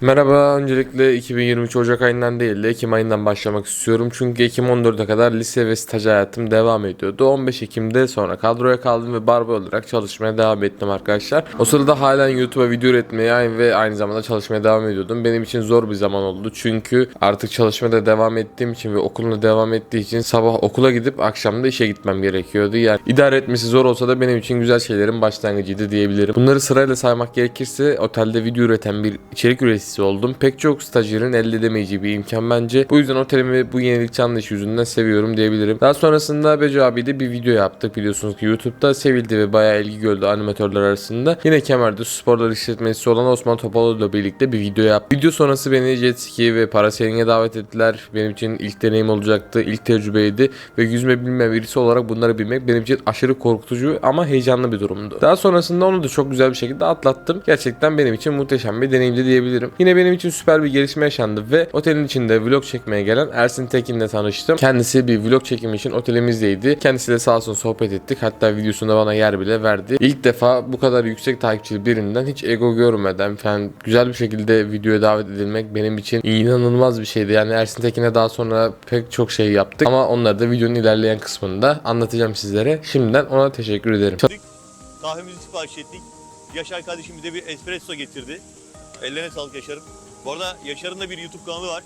Merhaba, öncelikle 2023 Ocak ayından değil de Ekim ayından başlamak istiyorum. Çünkü Ekim 14'e kadar lise ve staj hayatım devam ediyordu. 15 Ekim'de sonra kadroya kaldım ve barba olarak çalışmaya devam ettim arkadaşlar. O sırada halen YouTube'a video üretmeye ve aynı zamanda çalışmaya devam ediyordum. Benim için zor bir zaman oldu. Çünkü artık çalışmaya devam ettiğim için ve okuluna devam ettiği için sabah okula gidip akşam da işe gitmem gerekiyordu. Yani idare etmesi zor olsa da benim için güzel şeylerin başlangıcıydı diyebilirim. Bunları sırayla saymak gerekirse otelde video üreten bir içerik üreticisi oldum. Pek çok stajyerin elde edemeyeceği bir imkan bence. Bu yüzden otelimi bu yenilikçi anlayış yüzünden seviyorum diyebilirim. Daha sonrasında Beco abiyle bir video yaptık biliyorsunuz ki YouTube'da sevildi ve bayağı ilgi gördü animatörler arasında. Yine Kemer'de sporlar işletmesi olan Osman Topaloğlu ile birlikte bir video yaptık. Video sonrası beni jet ski ve parasailinge davet ettiler. Benim için ilk deneyim olacaktı. ilk tecrübeydi ve yüzme bilmeyen birisi olarak bunları bilmek benim için aşırı korkutucu ama heyecanlı bir durumdu. Daha sonrasında onu da çok güzel bir şekilde atlattım. Gerçekten benim için muhteşem bir deneyimdi diyebilirim. Yine benim için süper bir gelişme yaşandı ve otelin içinde vlog çekmeye gelen Ersin Tekin'le tanıştım. Kendisi bir vlog çekimi için otelimizdeydi. Kendisiyle sağ olsun sohbet ettik. Hatta videosunda bana yer bile verdi. İlk defa bu kadar yüksek takipçili birinden hiç ego görmeden falan güzel bir şekilde videoya davet edilmek benim için inanılmaz bir şeydi. Yani Ersin Tekin'e daha sonra pek çok şey yaptık ama onları da videonun ilerleyen kısmında anlatacağım sizlere. Şimdiden ona teşekkür ederim. Kahvemizi sipariş ettik. Yaşar kardeşim bize bir espresso getirdi. Ellerine sağlık Yaşar'ım. Bu arada Yaşar'ın da bir YouTube kanalı var.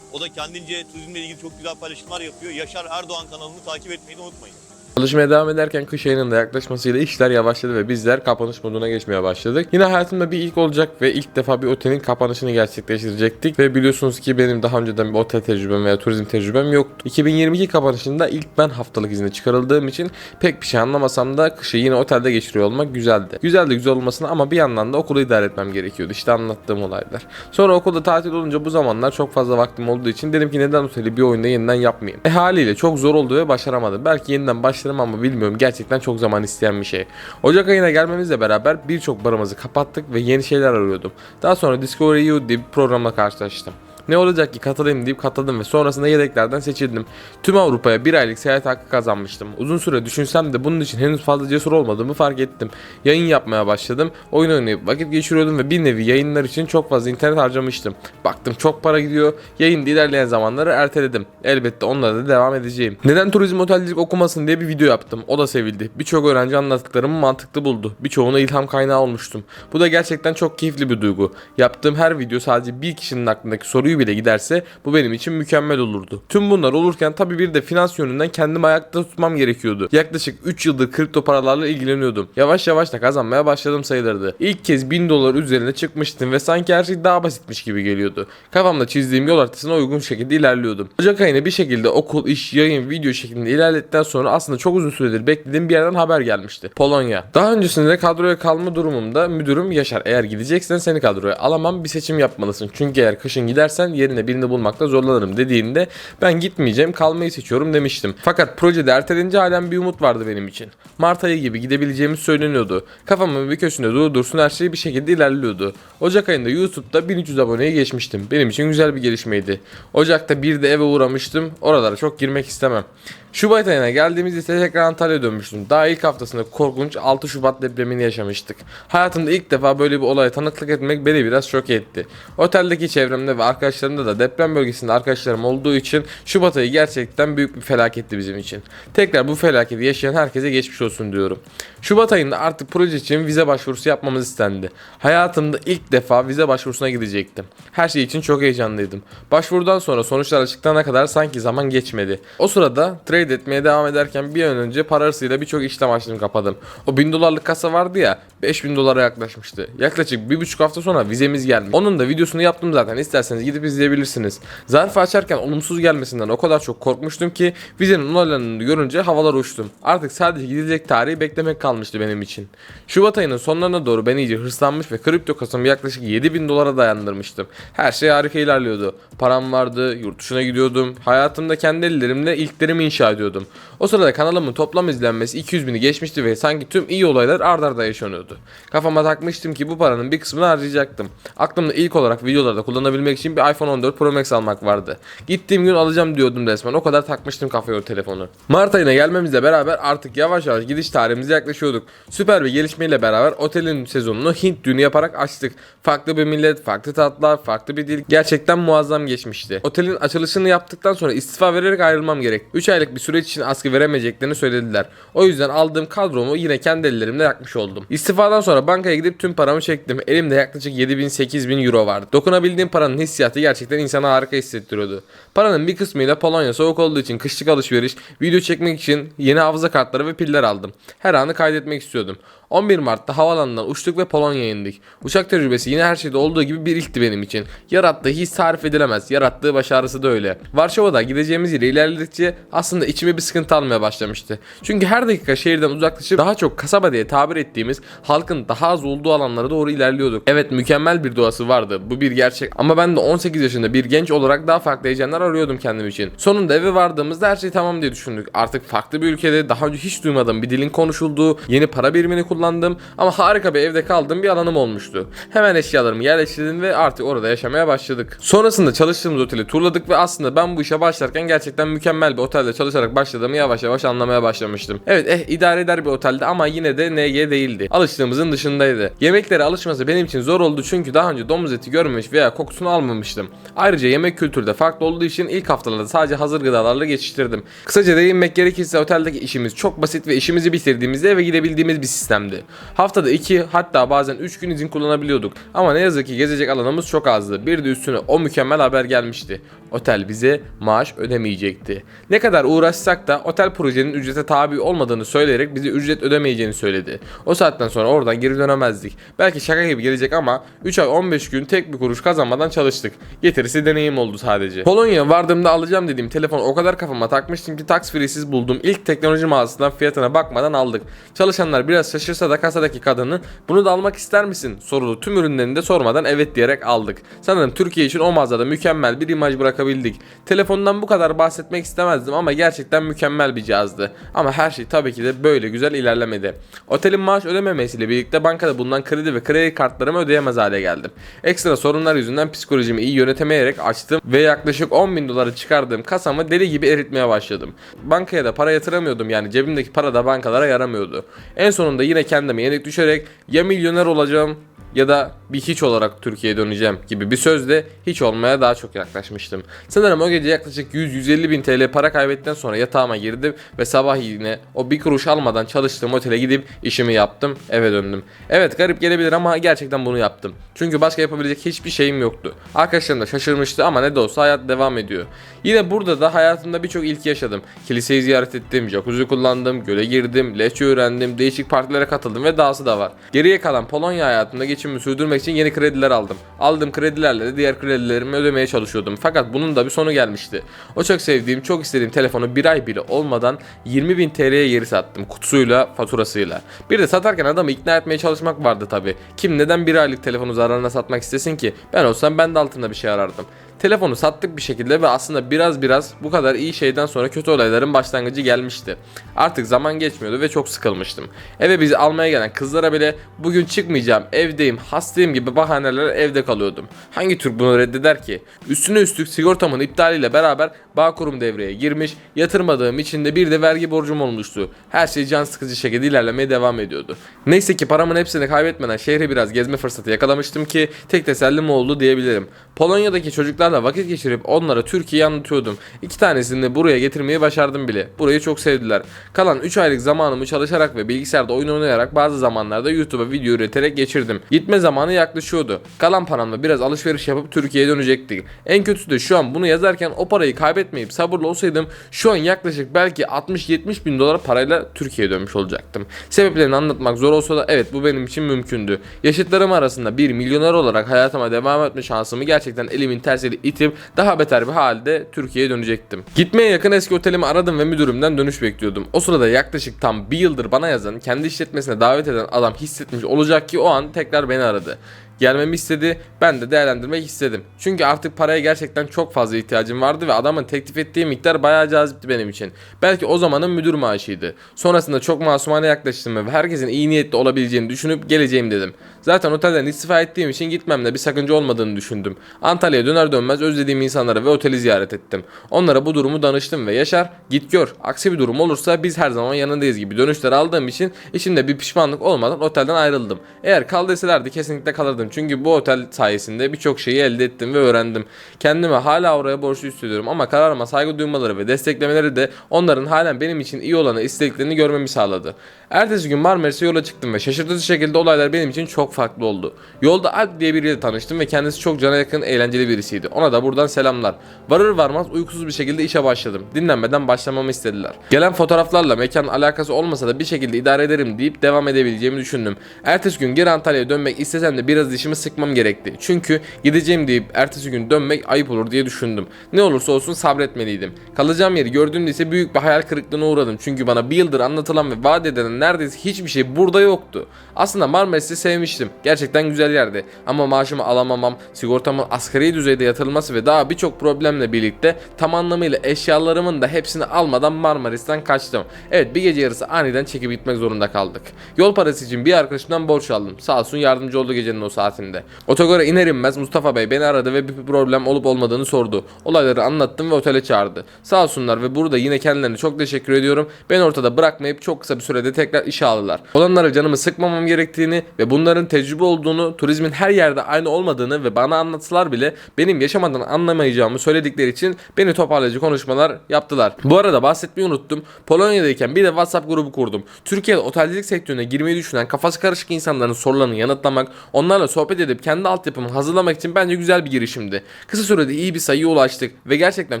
O da kendince turizmle ilgili çok güzel paylaşımlar yapıyor. Yaşar Erdoğan kanalını takip etmeyi de unutmayın. Çalışmaya devam ederken kış ayının da yaklaşmasıyla işler yavaşladı ve bizler kapanış moduna geçmeye başladık. Yine hayatımda bir ilk olacak ve ilk defa bir otelin kapanışını gerçekleştirecektik ve biliyorsunuz ki benim daha önceden bir otel tecrübem veya turizm tecrübem yoktu. 2022 kapanışında ilk ben haftalık izne çıkarıldığım için pek bir şey anlamasam da kışı yine otelde geçiriyor olmak güzeldi. Güzeldi güzel olmasına ama bir yandan da okulu idare etmem gerekiyordu. İşte anlattığım olaylar. Sonra okulda tatil olunca bu zamanlar çok fazla vaktim olduğu için dedim ki neden oteli bir oyunda yeniden yapmayayım. E haliyle çok zor oldu ve başaramadım. Belki yeniden başlarım ama bilmiyorum. Gerçekten çok zaman isteyen bir şey. Ocak ayına gelmemizle beraber birçok barımızı kapattık ve yeni şeyler arıyordum. Daha sonra Discovery You diye bir programla karşılaştım. Ne olacak ki katılayım deyip katıldım ve sonrasında yedeklerden seçildim. Tüm Avrupa'ya bir aylık seyahat hakkı kazanmıştım. Uzun süre düşünsem de bunun için henüz fazla cesur olmadığımı fark ettim. Yayın yapmaya başladım. Oyun oynayıp vakit geçiriyordum ve bir nevi yayınlar için çok fazla internet harcamıştım. Baktım çok para gidiyor. Yayında ilerleyen zamanları erteledim. Elbette onlara da devam edeceğim. Neden turizm otelcilik okumasın diye bir video yaptım. O da sevildi. Birçok öğrenci anlattıklarımı mantıklı buldu. Birçoğuna ilham kaynağı olmuştum. Bu da gerçekten çok keyifli bir duygu. Yaptığım her video sadece bir kişinin aklındaki soruyu bile giderse bu benim için mükemmel olurdu. Tüm bunlar olurken tabii bir de finans yönünden kendimi ayakta tutmam gerekiyordu. Yaklaşık 3 yıldır kripto paralarla ilgileniyordum. Yavaş yavaş da kazanmaya başladım sayılırdı. İlk kez 1000 dolar üzerine çıkmıştım ve sanki her şey daha basitmiş gibi geliyordu. Kafamda çizdiğim yol haritasına uygun şekilde ilerliyordum. Ocak ayına bir şekilde okul, iş, yayın, video şeklinde ilerledikten sonra aslında çok uzun süredir beklediğim bir yerden haber gelmişti. Polonya. Daha öncesinde kadroya kalma durumumda müdürüm Yaşar eğer gideceksen seni kadroya alamam bir seçim yapmalısın. Çünkü eğer kışın gidersen yerine birini bulmakta zorlanırım dediğinde ben gitmeyeceğim kalmayı seçiyorum demiştim. Fakat projede ertelince halen bir umut vardı benim için. Mart ayı gibi gidebileceğimiz söyleniyordu. Kafamın bir köşesinde dursun her şey bir şekilde ilerliyordu. Ocak ayında YouTube'da 1300 aboneyi geçmiştim. Benim için güzel bir gelişmeydi. Ocak'ta bir de eve uğramıştım. Oralara çok girmek istemem. Şubat ayına geldiğimizde ise tekrar Antalya'ya dönmüştüm. Daha ilk haftasında korkunç 6 Şubat depremini yaşamıştık. Hayatımda ilk defa böyle bir olaya tanıklık etmek beni biraz şok etti. Oteldeki çevremde ve arkadaşlarımda da deprem bölgesinde arkadaşlarım olduğu için Şubat ayı gerçekten büyük bir felaketti bizim için. Tekrar bu felaketi yaşayan herkese geçmiş olsun diyorum. Şubat ayında artık proje için vize başvurusu yapmamız istendi. Hayatımda ilk defa vize başvurusuna gidecektim. Her şey için çok heyecanlıydım. Başvurudan sonra sonuçlar açıklanana kadar sanki zaman geçmedi. O sırada etmeye devam ederken bir an önce parasıyla birçok işlem açtım kapadım. O 1000 dolarlık kasa vardı ya 5000 dolara yaklaşmıştı. Yaklaşık bir buçuk hafta sonra vizemiz geldi. Onun da videosunu yaptım zaten isterseniz gidip izleyebilirsiniz. Zarfı açarken olumsuz gelmesinden o kadar çok korkmuştum ki vizenin onaylandığını görünce havalar uçtum. Artık sadece gidilecek tarihi beklemek kalmıştı benim için. Şubat ayının sonlarına doğru ben iyice hırslanmış ve kripto kasımı yaklaşık 7000 dolara dayandırmıştım. Her şey harika ilerliyordu. Param vardı, yurt dışına gidiyordum. Hayatımda kendi ellerimle ilklerimi inşa ediyordum. O sırada kanalımın toplam izlenmesi 200 bini geçmişti ve sanki tüm iyi olaylar ard arda yaşanıyordu. Kafama takmıştım ki bu paranın bir kısmını harcayacaktım. Aklımda ilk olarak videolarda kullanabilmek için bir iPhone 14 Pro Max almak vardı. Gittiğim gün alacağım diyordum resmen. O kadar takmıştım kafaya o telefonu. Mart ayına gelmemizle beraber artık yavaş yavaş gidiş tarihimize yaklaşıyorduk. Süper bir gelişmeyle beraber otelin sezonunu Hint düğünü yaparak açtık. Farklı bir millet, farklı tatlar, farklı bir dil. Gerçekten muazzam geçmişti. Otelin açılışını yaptıktan sonra istifa vererek ayrılmam gerek. 3 aylık bir süreç için askı veremeyeceklerini söylediler. O yüzden aldığım kadromu yine kendi ellerimle yakmış oldum. İstifadan sonra bankaya gidip tüm paramı çektim. Elimde yaklaşık 7000-8000 euro vardı. Dokunabildiğim paranın hissiyatı gerçekten insana harika hissettiriyordu. Paranın bir kısmıyla Polonya soğuk olduğu için kışlık alışveriş, video çekmek için yeni hafıza kartları ve piller aldım. Her anı kaydetmek istiyordum. 11 Mart'ta havalandan uçtuk ve Polonya'ya indik. Uçak tecrübesi yine her şeyde olduğu gibi bir ilkti benim için. Yarattığı his tarif edilemez. Yarattığı başarısı da öyle. Varşova'da gideceğimiz yere ilerledikçe aslında içime bir sıkıntı almaya başlamıştı. Çünkü her dakika şehirden uzaklaşıp daha çok kasaba diye tabir ettiğimiz halkın daha az olduğu alanlara doğru ilerliyorduk. Evet mükemmel bir doğası vardı. Bu bir gerçek. Ama ben de 18 yaşında bir genç olarak daha farklı heyecanlar arıyordum kendim için. Sonunda eve vardığımızda her şey tamam diye düşündük. Artık farklı bir ülkede daha önce hiç duymadığım bir dilin konuşulduğu, yeni para birimini kullandım ama harika bir evde kaldığım bir alanım olmuştu. Hemen eşyalarımı yerleştirdim ve artık orada yaşamaya başladık. Sonrasında çalıştığımız oteli turladık ve aslında ben bu işe başlarken gerçekten mükemmel bir otelde çalışarak başladığımı yavaş yavaş anlamaya başlamıştım. Evet eh idare eder bir otelde ama yine de NG değildi. Alıştığımızın dışındaydı. Yemeklere alışması benim için zor oldu çünkü daha önce domuz eti görmemiş veya kokusunu almamıştım. Ayrıca yemek kültürü de farklı olduğu için ilk haftalarda sadece hazır gıdalarla geçiştirdim. Kısaca değinmek gerekirse oteldeki işimiz çok basit ve işimizi bitirdiğimizde eve gidebildiğimiz bir sistemdi. Haftada 2 hatta bazen 3 gün izin kullanabiliyorduk. Ama ne yazık ki gezecek alanımız çok azdı. Bir de üstüne o mükemmel haber gelmişti. Otel bize maaş ödemeyecekti. Ne kadar uğraşsak da otel projenin ücrete tabi olmadığını söyleyerek bize ücret ödemeyeceğini söyledi. O saatten sonra oradan geri dönemezdik. Belki şaka gibi gelecek ama 3 ay 15 gün tek bir kuruş kazanmadan çalıştık. Getirisi deneyim oldu sadece. Polonya'ya vardığımda alacağım dediğim telefonu o kadar kafama takmıştım ki tax free'siz buldum. İlk teknoloji mağazasından fiyatına bakmadan aldık. Çalışanlar biraz şaşırsa da kasadaki kadını bunu da almak ister misin sorulu tüm ürünlerini de sormadan evet diyerek aldık. Sanırım Türkiye için o mağazada mükemmel bir imaj bırakabildik. Telefondan bu kadar bahsetmek istemezdim ama gerçekten mükemmel bir cihazdı. Ama her şey tabii ki de böyle güzel ilerlemedi. Otelin maaş ödememesiyle birlikte bankada bulunan kredi ve kredi kartlarımı ödeyemez hale geldim. Ekstra sorunlar yüzünden psikolojimi iyi yönetemeyerek açtım ve yaklaşık 10 bin doları çıkardığım kasamı deli gibi eritmeye başladım. Bankaya da para yatıramıyordum yani cebimdeki para da bankalara yaramıyordu. En sonunda yine kendime yenik düşerek ya milyoner olacağım ya da bir hiç olarak Türkiye'ye döneceğim gibi bir sözle hiç olmaya daha çok yaklaşmıştım. Sanırım o gece yaklaşık 100-150 bin TL para kaybettikten sonra yatağıma girdim ve sabah yine o bir kuruş almadan çalıştığım otele gidip işimi yaptım eve döndüm. Evet garip gelebilir ama gerçekten bunu yaptım. Çünkü başka yapabilecek hiçbir şeyim yoktu. Arkadaşlarım da şaşırmıştı ama ne de olsa hayat devam ediyor. Yine burada da hayatımda birçok ilki yaşadım. Kiliseyi ziyaret ettim, jacuzzi kullandım, göle girdim, leçe öğrendim, değişik partilere katıldım ve dahası da var. Geriye kalan Polonya hayatımda geçimimi sürdürmek için yeni krediler aldım. Aldığım kredilerle de diğer kredilerimi ödemeye çalışıyordum. Fakat bunun da bir sonu gelmişti. O çok sevdiğim, çok istediğim telefonu bir ay bile olmadan 20 bin TL'ye geri sattım. Kutusuyla, faturasıyla. Bir de satarken adamı ikna etmeye çalışmak vardı tabi. Kim neden bir aylık telefonu zararına satmak istesin ki? Ben olsam ben de altında bir şey arardım. Telefonu sattık bir şekilde ve aslında biraz biraz bu kadar iyi şeyden sonra kötü olayların başlangıcı gelmişti. Artık zaman geçmiyordu ve çok sıkılmıştım. Eve bizi almaya gelen kızlara bile bugün çıkmayacağım, evdeyim, hastayım gibi bahanelerle evde kalıyordum. Hangi Türk bunu reddeder ki? Üstüne üstlük sigortamın iptaliyle beraber Bağkurum devreye girmiş, yatırmadığım için de bir de vergi borcum olmuştu. Her şey can sıkıcı şekilde ilerlemeye devam ediyordu. Neyse ki paramın hepsini kaybetmeden şehre biraz gezme fırsatı yakalamıştım ki tek tesellim oldu diyebilirim. Polonya'daki çocuklarla vakit geçirip onlara Türkiye'yi anlatıyordum. İki tanesini buraya getirmeyi başardım bile. Burayı çok sevdiler. Kalan 3 aylık zamanımı çalışarak ve bilgisayarda oyun oynayarak bazı zamanlarda YouTube'a video üreterek geçirdim. Gitme zamanı yaklaşıyordu. Kalan paramla biraz alışveriş yapıp Türkiye'ye dönecektik. En kötüsü de şu an bunu yazarken o parayı kaybetmeyip sabırlı olsaydım şu an yaklaşık belki 60-70 bin dolar parayla Türkiye'ye dönmüş olacaktım. Sebeplerini anlatmak zor olsa da evet bu benim için mümkündü. Yaşıtlarım arasında bir milyoner olarak hayatıma devam etme şansımı gerçekten elimin tersiyle itip daha beter bir halde Türkiye'ye dönecektim. Gitmeye yakın eski otelimi aradım ve müdürümden dönüş bekliyordum. O sırada yaklaşık tam bir yıldır bana yazan, kendi işletmesine davet eden adam hissetmiş olacak ki o an tekrar beni aradı. Gelmemi istedi. Ben de değerlendirmek istedim. Çünkü artık paraya gerçekten çok fazla ihtiyacım vardı ve adamın teklif ettiği miktar bayağı cazipti benim için. Belki o zamanın müdür maaşıydı. Sonrasında çok masumane yaklaştım ve herkesin iyi niyetli olabileceğini düşünüp geleceğim dedim. Zaten otelden istifa ettiğim için gitmemde bir sakınca olmadığını düşündüm. Antalya'ya döner dönmez özlediğim insanları ve oteli ziyaret ettim. Onlara bu durumu danıştım ve Yaşar git gör. Aksi bir durum olursa biz her zaman yanındayız gibi dönüşler aldığım için içimde bir pişmanlık olmadan otelden ayrıldım. Eğer kal deselerdi kesinlikle kalırdım. Çünkü bu otel sayesinde birçok şeyi elde ettim ve öğrendim. Kendime hala oraya borçlu hissediyorum ama kararıma saygı duymaları ve desteklemeleri de onların halen benim için iyi olanı istediklerini görmemi sağladı. Ertesi gün Marmaris'e yola çıktım ve şaşırtıcı şekilde olaylar benim için çok farklı oldu. Yolda Alp diye biriyle tanıştım ve kendisi çok cana yakın eğlenceli birisiydi. Ona da buradan selamlar. Varır varmaz uykusuz bir şekilde işe başladım. Dinlenmeden başlamamı istediler. Gelen fotoğraflarla mekanın alakası olmasa da bir şekilde idare ederim deyip devam edebileceğimi düşündüm. Ertesi gün geri Antalya'ya dönmek istesem de biraz dişimi sıkmam gerekti. Çünkü gideceğim deyip ertesi gün dönmek ayıp olur diye düşündüm. Ne olursa olsun sabretmeliydim. Kalacağım yeri gördüğümde ise büyük bir hayal kırıklığına uğradım. Çünkü bana bir yıldır anlatılan ve vaat edilen neredeyse hiçbir şey burada yoktu. Aslında Marmaris'i sevmiştim. Gerçekten güzel yerdi. Ama maaşımı alamamam, sigortamın asgari düzeyde yatırılması ve daha birçok problemle birlikte tam anlamıyla eşyalarımın da hepsini almadan Marmaris'ten kaçtım. Evet bir gece yarısı aniden çekip gitmek zorunda kaldık. Yol parası için bir arkadaşımdan borç aldım. Sağ olsun yardımcı oldu gecenin o saatinde. Otogara iner inmez Mustafa Bey beni aradı ve bir problem olup olmadığını sordu. Olayları anlattım ve otele çağırdı. Sağ olsunlar ve burada yine kendilerine çok teşekkür ediyorum. Beni ortada bırakmayıp çok kısa bir sürede tekrar işe aldılar. Olanlara canımı sıkmamam gerektiğini ve bunların tecrübe olduğunu, turizmin her yerde aynı olmadığını ve bana anlatsalar bile benim yaşamadan anlamayacağımı söyledikleri için beni toparlayıcı konuşmalar yaptılar. Bu arada bahsetmeyi unuttum. Polonya'dayken bir de WhatsApp grubu kurdum. Türkiye'de otelcilik sektörüne girmeyi düşünen kafası karışık insanların sorularını yanıtlamak, onlarla sohbet edip kendi altyapımı hazırlamak için bence güzel bir girişimdi. Kısa sürede iyi bir sayıya ulaştık ve gerçekten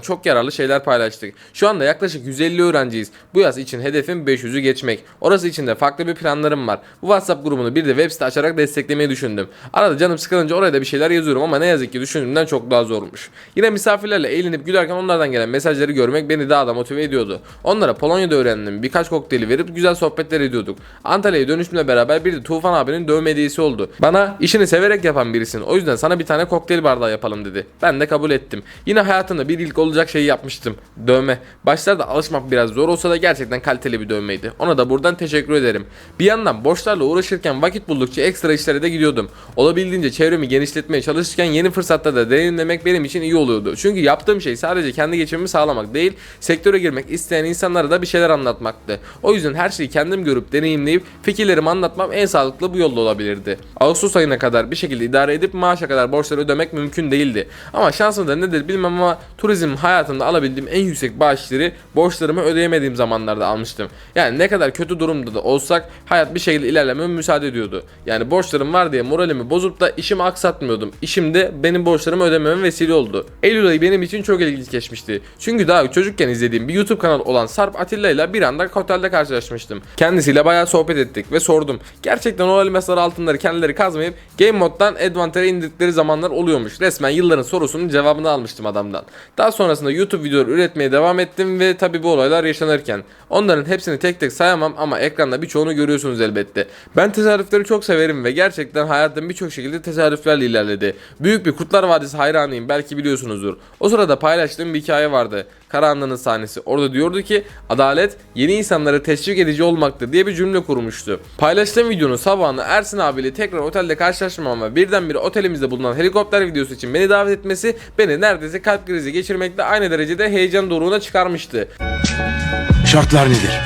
çok yararlı şeyler paylaştık. Şu anda yaklaşık 150 öğrenciyiz. Bu yaz için hedefim 500'ü geçmek. Orası için de farklı bir planlarım var. Bu WhatsApp grubunu bir de web site açarak desteklemeyi düşündüm. Arada canım sıkılınca oraya da bir şeyler yazıyorum ama ne yazık ki düşündüğümden çok daha zormuş. Yine misafirlerle eğlenip gülerken onlardan gelen mesajları görmek beni daha da motive ediyordu. Onlara Polonya'da öğrendim. Birkaç kokteyli verip güzel sohbetler ediyorduk. Antalya'ya dönüşümle beraber bir de Tufan abinin dövme hediyesi oldu. Bana işini severek yapan birisin. O yüzden sana bir tane kokteyl bardağı yapalım dedi. Ben de kabul ettim. Yine hayatımda bir ilk olacak şeyi yapmıştım. Dövme. Başlarda alışmak biraz zor olsa da gerçekten kaliteli bir dövmeydi. Ona da buradan teşekkür ederim. Bir yandan borçlarla uğraşırken vakit buldukça ekstra işlere de gidiyordum. Olabildiğince çevremi genişletmeye çalışırken yeni fırsatları da deneyimlemek benim için iyi oluyordu. Çünkü yaptığım şey sadece kendi geçimimi sağlamak değil, sektöre girmek isteyen insanlara da bir şeyler anlatmaktı. O yüzden her şeyi kendim görüp deneyimleyip fikirlerimi anlatmam en sağlıklı bu yolda olabilirdi. Ağustos ayına kadar bir şekilde idare edip maaşa kadar borçları ödemek mümkün değildi. Ama şansım da nedir bilmem ama turizm hayatımda alabildiğim en yüksek bağışları borçlarımı ödeyemediğim zamanlarda almıştım. Yani ne kadar kötü durumda da olsak hayat bir şekilde ilerlememe müsaade ediyordu. Yani borçlarım var diye moralimi bozup da işimi aksatmıyordum. İşim de benim borçlarımı ödememe vesile oldu. Eylül ayı benim için çok ilginç geçmişti. Çünkü daha çocukken izlediğim bir YouTube kanalı olan Sarp Atilla ile bir anda otelde karşılaşmıştım. Kendisiyle bayağı sohbet ettik ve sordum. Gerçekten o elmaslar altınları kendileri kazmayıp Game Mode'dan Advantage'e indirdikleri zamanlar oluyormuş. Resmen yılların sorusunun cevabını almıştım adamdan. Daha sonrasında YouTube videoları üretmeye devam ettim ve tabi bu olaylar yaşanırken. Onların hepsini tek tek sayamam ama ekranda birçoğunu görüyorsunuz elbette. Ben tesadüfleri çok severim ve gerçekten hayatım birçok şekilde tesadüflerle ilerledi. Büyük bir Kurtlar Vadisi hayranıyım belki biliyorsunuzdur. O sırada paylaştığım bir hikaye vardı. Karanlığın sahnesi. Orada diyordu ki adalet yeni insanları teşvik edici olmaktır diye bir cümle kurmuştu. Paylaştığım videonun sabahını Ersin abiyle tekrar otelde karşılaşmamam ve birdenbire otelimizde bulunan helikopter videosu için beni davet etmesi beni neredeyse kalp krizi geçirmekte aynı derecede heyecan doruğuna çıkarmıştı. Şartlar nedir?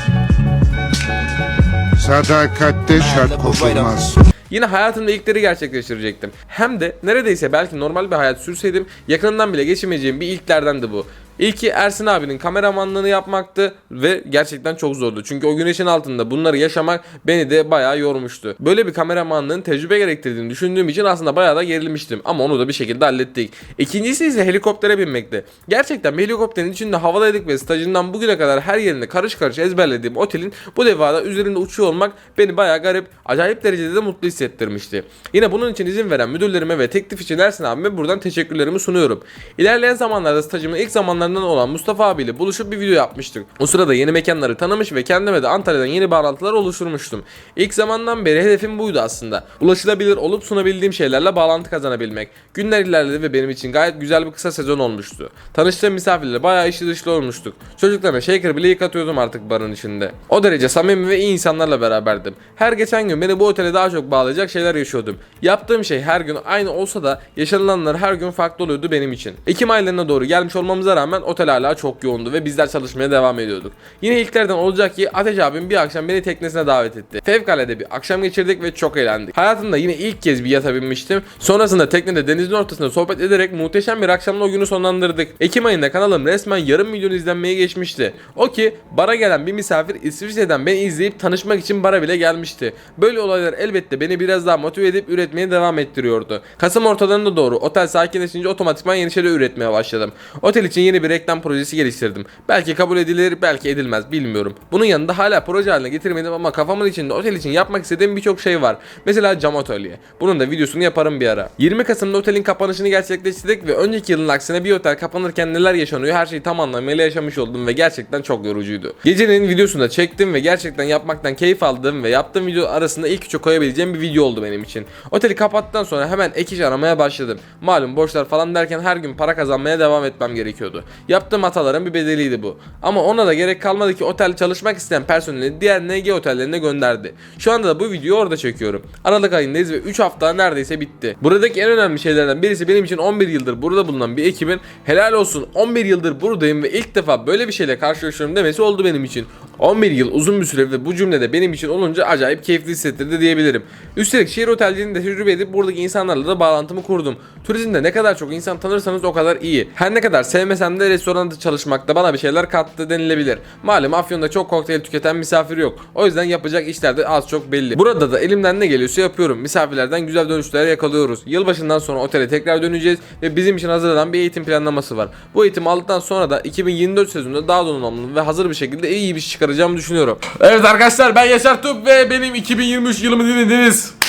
Sadakatte şart koşulmaz. Yine hayatımda ilkleri gerçekleştirecektim. Hem de neredeyse belki normal bir hayat sürseydim yakınından bile geçemeyeceğim bir ilklerdendi bu. İlki Ersin abinin kameramanlığını yapmaktı ve gerçekten çok zordu. Çünkü o güneşin altında bunları yaşamak beni de bayağı yormuştu. Böyle bir kameramanlığın tecrübe gerektirdiğini düşündüğüm için aslında bayağı da gerilmiştim. Ama onu da bir şekilde hallettik. İkincisi ise helikoptere binmekti. Gerçekten helikopterin içinde havadaydık ve stajından bugüne kadar her yerinde karış karış ezberlediğim otelin bu defada üzerinde uçuyor olmak beni bayağı garip, acayip derecede de mutlu hissettirmişti. Yine bunun için izin veren müdürlerime ve teklif için Ersin abime buradan teşekkürlerimi sunuyorum. İlerleyen zamanlarda stajımın ilk zamanlarında elemanlarından olan Mustafa abiyle buluşup bir video yapmıştık. O sırada yeni mekanları tanımış ve kendime de Antalya'dan yeni bağlantılar oluşturmuştum. İlk zamandan beri hedefim buydu aslında. Ulaşılabilir olup sunabildiğim şeylerle bağlantı kazanabilmek. Günler ilerledi ve benim için gayet güzel bir kısa sezon olmuştu. Tanıştığım misafirlerle bayağı içli dışlı olmuştuk. Çocuklarına shaker bile yıkatıyordum artık barın içinde. O derece samimi ve iyi insanlarla beraberdim. Her geçen gün beni bu otele daha çok bağlayacak şeyler yaşıyordum. Yaptığım şey her gün aynı olsa da yaşanılanlar her gün farklı oluyordu benim için. Ekim aylarına doğru gelmiş olmamıza rağmen otel hala çok yoğundu ve bizler çalışmaya devam ediyorduk. Yine ilklerden olacak ki Ateş abim bir akşam beni teknesine davet etti. Fevkalade bir akşam geçirdik ve çok eğlendik. Hayatımda yine ilk kez bir yata binmiştim. Sonrasında teknede denizin ortasında sohbet ederek muhteşem bir akşamla o günü sonlandırdık. Ekim ayında kanalım resmen yarım milyon izlenmeye geçmişti. O ki bara gelen bir misafir İsviçre'den beni izleyip tanışmak için bara bile gelmişti. Böyle olaylar elbette beni biraz daha motive edip üretmeye devam ettiriyordu. Kasım ortalarına doğru otel sakinleşince otomatikman yeni şeyler üretmeye başladım. Otel için yeni bir reklam projesi geliştirdim. Belki kabul edilir, belki edilmez bilmiyorum. Bunun yanında hala proje haline getirmedim ama kafamın içinde otel için yapmak istediğim birçok şey var. Mesela cam atölye. Bunun da videosunu yaparım bir ara. 20 Kasım'da otelin kapanışını gerçekleştirdik ve önceki yılın aksine bir otel kapanırken neler yaşanıyor her şeyi tam anlamıyla yaşamış oldum ve gerçekten çok yorucuydu. Gecenin videosunu da çektim ve gerçekten yapmaktan keyif aldığım ve yaptığım video arasında ilk üçe koyabileceğim bir video oldu benim için. Oteli kapattıktan sonra hemen ek iş aramaya başladım. Malum borçlar falan derken her gün para kazanmaya devam etmem gerekiyordu. Yaptığım hataların bir bedeliydi bu. Ama ona da gerek kalmadı ki otel çalışmak isteyen personeli diğer NG otellerine gönderdi. Şu anda da bu videoyu orada çekiyorum. Aralık ayındayız ve 3 hafta neredeyse bitti. Buradaki en önemli şeylerden birisi benim için 11 yıldır burada bulunan bir ekibin helal olsun 11 yıldır buradayım ve ilk defa böyle bir şeyle karşılaşıyorum demesi oldu benim için. 11 yıl uzun bir süre ve bu cümlede benim için olunca acayip keyifli hissettirdi diyebilirim. Üstelik şehir otelciliğini de tecrübe edip buradaki insanlarla da bağlantımı kurdum. Turizmde ne kadar çok insan tanırsanız o kadar iyi. Her ne kadar sevmesem de restoranda çalışmakta bana bir şeyler kattı denilebilir. Malum Afyon'da çok kokteyl tüketen misafir yok. O yüzden yapacak işler de az çok belli. Burada da elimden ne geliyorsa yapıyorum. Misafirlerden güzel dönüşler yakalıyoruz. Yılbaşından sonra otele tekrar döneceğiz ve bizim için hazırlanan bir eğitim planlaması var. Bu eğitimi aldıktan sonra da 2024 sezonunda daha donanımlı ve hazır bir şekilde iyi bir iş çıkaracağımı düşünüyorum. Evet arkadaşlar ben Yaşar Tup ve benim 2023 yılımı dinlediniz.